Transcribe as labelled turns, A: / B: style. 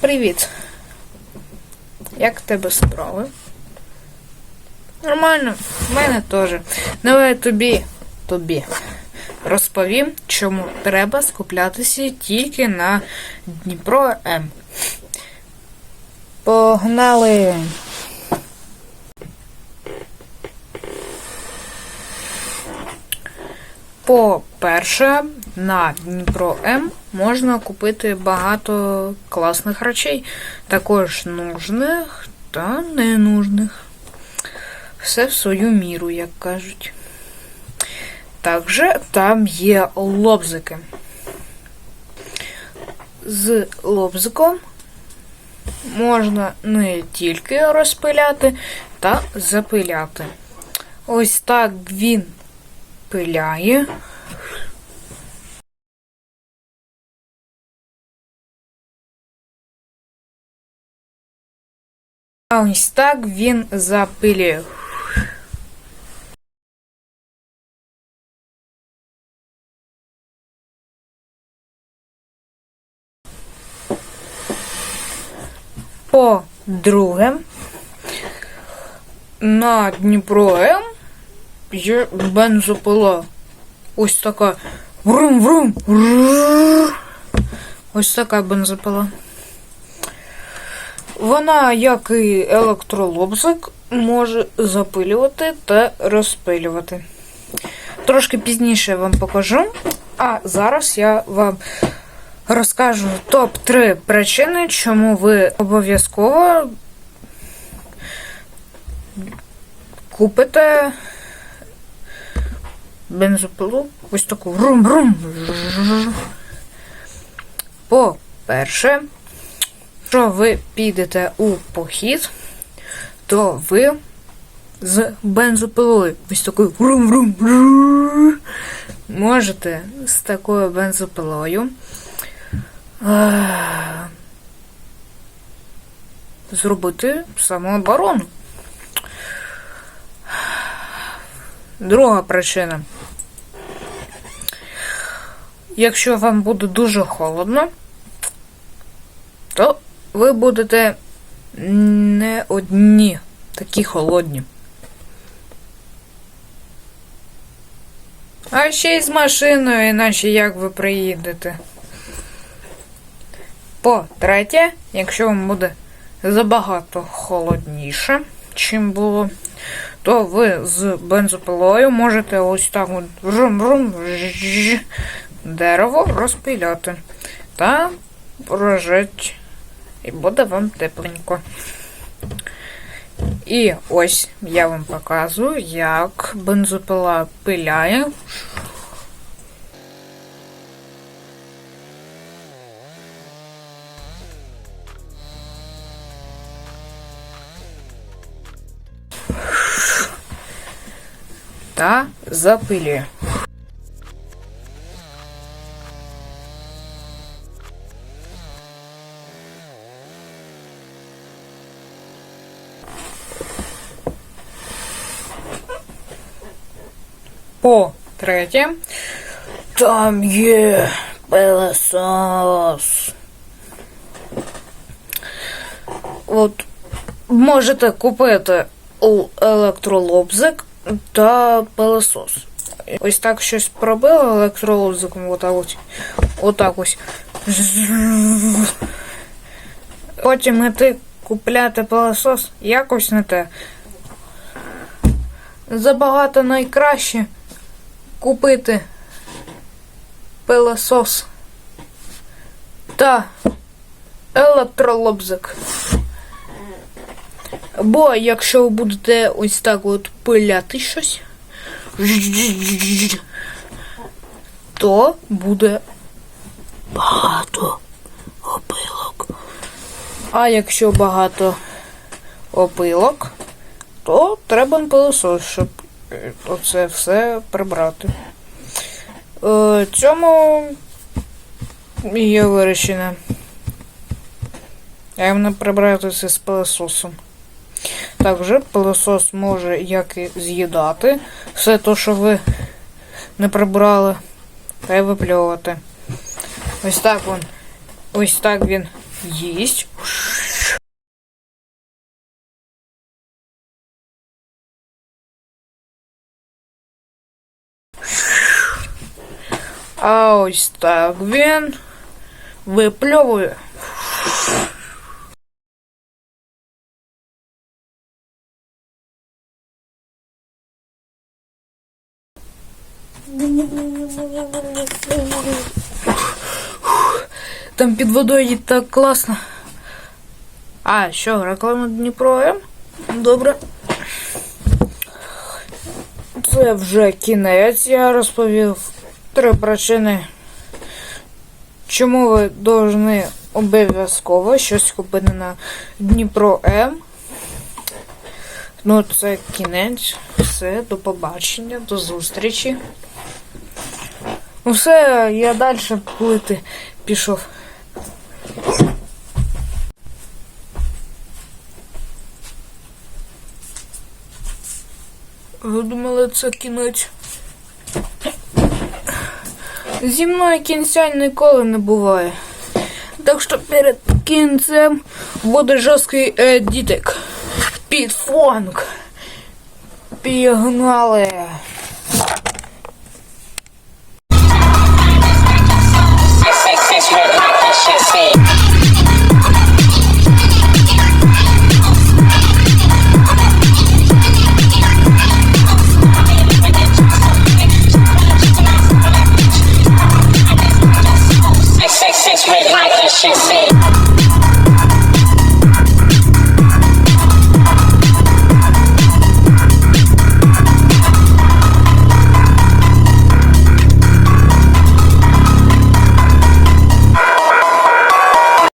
A: Привіт. Як тебе справи? Нормально, в мене теж. Давай тобі, тобі розповім, чому треба скуплятися тільки на Дніпро М. Погнали! По-перше, на Дніпро М можна купити багато класних речей, також нужних та ненужних. Все в свою міру, як кажуть. Також там є лобзики. З лобзиком можна не тільки розпиляти та запиляти. Ось так він пиляє. А ось так він запилює. По-друге, на Дніпро М є бензопила. Ось така. Врум-врум. Ось така бензопила. Вона, як і електролобзик, може запилювати та розпилювати. Трошки пізніше я вам покажу. А зараз я вам розкажу топ-3 причини, чому ви обов'язково купите бензопилу. Ось таку врум-врум. По-перше, якщо ви підете у похід, то ви з бензопилою ось такою врум-врум можете з такою бензопилою зробити самооборону. Друга причина. Якщо вам буде дуже холодно, то ви будете не одні такі холодні. А ще й з машиною, іначе як ви приїдете. По-третє, якщо вам буде забагато холодніше, чим було, то ви з бензопилою можете ось так от жжж, дерево розпиляти та прожить, і буде вам тепленько. І ось я вам показую, як бензопила пиляє. Та запилює. По третє, там є пилосос. От можете купити електролобзик та пилосос. Ось так щось пробило електролобзиком, отак ось. Отак ось. Потім іти купляти пилосос якось не те. Забагато найкраще купити пилосос та електролобзик. Бо якщо ви будете ось так от пиляти щось, то буде багато опилок. А якщо багато опилок, то треба пилосос, щоб оце все прибрати. Е, цьому є вирішення. Як не прибрати це з пилососом. Також пилосос може як і з'їдати все те, що ви не прибрали, та й випльовувати. Ось так він. Ось так він їсть. А ось так він випльовує. Там під водою так класно. А, що, реклама Дніпро М? Добре. Це вже кінець, я розповів три причини, чому ви повинні обов'язково щось купити на Дніпро М. Ну, це кінець. Все, до побачення, до зустрічі. Ну все, я далі плити пішов. Ви думали, це кінець? Зі мною кінця ніколи не буває. Так що перед кінцем буде жорсткий едітик. Під фонк. Пігнали.